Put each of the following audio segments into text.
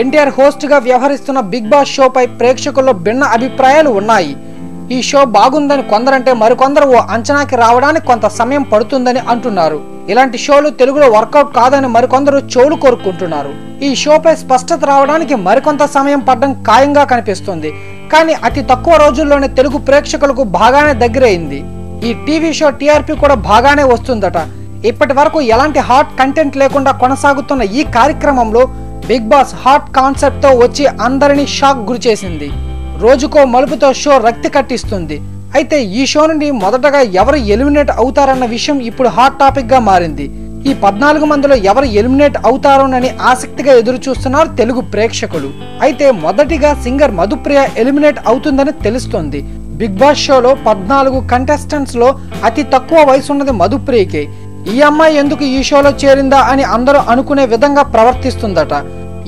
ఎన్టీఆర్ హోస్ట్గా వ్యవహరిస్తున్న big boss షోపై ప్రేక్షకుల్లో భిన్న అభిప్రాయాలు ఉన్నాయి. ఈ షో బాగుందని కొందరంటే మరికొందరు ఓ అంచనాకి రావడానికి కొంత సమయం పడుతుందని అంటున్నారు. ఇలాంటి షోలు తెలుగులో వర్కౌట్ కాదని మరికొందరు చెవులు కోరుకుంటున్నారు. ఈ షోపై స్పష్టత రావడానికి మరికొంత సమయం పడ్డం ఖాయంగా కనిపిస్తుంది. కానీ అతి తక్కువ రోజుల్లోనే తెలుగు ప్రేక్షకులకు బాగానే దగ్గరైంది. ఈ టీవీ షో టీఆర్పీ కూడా బాగానే వస్తుందట. ఇప్పటి వరకు ఎలాంటి హాట్ కంటెంట్ లేకుండా కొనసాగుతున్న ఈ కార్యక్రమంలో బిగ్ బాస్ హాట్ కాన్సెప్ట్తో వచ్చి అందరినీ షాక్ గురి చేసింది. రోజుకో మలుపుతో షో రక్తి కట్టిస్తుంది. అయితే ఈ షో నుండి మొదటగా ఎవరు ఎలిమినేట్ అవుతారన్న విషయం ఇప్పుడు హాట్ టాపిక్గా మారింది. ఈ పద్నాలుగు మందిలో ఎవరు ఎలిమినేట్ అవుతారోనని ఆసక్తిగా ఎదురు చూస్తున్నారు తెలుగు ప్రేక్షకులు. అయితే మొదటిగా సింగర్ మధుప్రియ ఎలిమినేట్ అవుతుందని తెలుస్తోంది. బిగ్ బాస్ షోలో పద్నాలుగు కంటెస్టెంట్స్లో అతి తక్కువ వయసు ఉన్నది మధుప్రియకే. ఈ అమ్మాయి ఎందుకు ఈ షోలో చేరిందా అని అందరూ అనుకునే విధంగా ప్రవర్తిస్తుందట.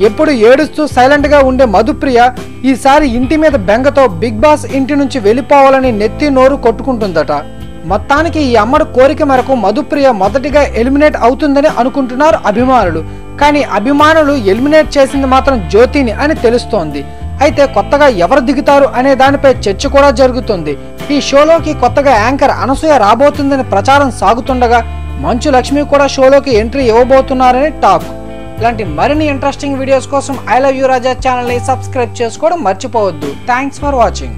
ఎప్పుడు ఏడుస్తూ సైలెంట్గా ఉండే మధుప్రియ ఈసారి ఇంటి మీద బెంగతో బిగ్ బాస్ ఇంటి నుంచి వెళ్ళిపోవాలని నెత్తి నోరు కొట్టుకుంటుందట. మొత్తానికి ఈ అమ్మడు కోరిక మేరకు మధుప్రియ మొదటిగా ఎలిమినేట్ అవుతుందని అనుకుంటున్నారు అభిమానులు. కానీ అభిమానులు ఎలిమినేట్ చేసింది మాత్రం జ్యోతిని అని తెలుస్తోంది. అయితే కొత్తగా ఎవరు దిగుతారు అనే దానిపై చర్చ కూడా జరుగుతుంది. ఈ షోలోకి కొత్తగా యాంకర్ అనసూయ రాబోతుందని ప్రచారం సాగుతుండగా మంచు లక్ష్మి కూడా షోలోకి ఎంట్రీ ఇవ్వబోతున్నారని టాక్. ఇలాంటి మరిన్ని ఇంట్రెస్టింగ్ వీడియోస్ కోసం ఐ లవ్ యూ రాజా ఛానల్ని సబ్స్క్రైబ్ చేసుకోవడం మర్చిపోవద్దు. Thanks for watching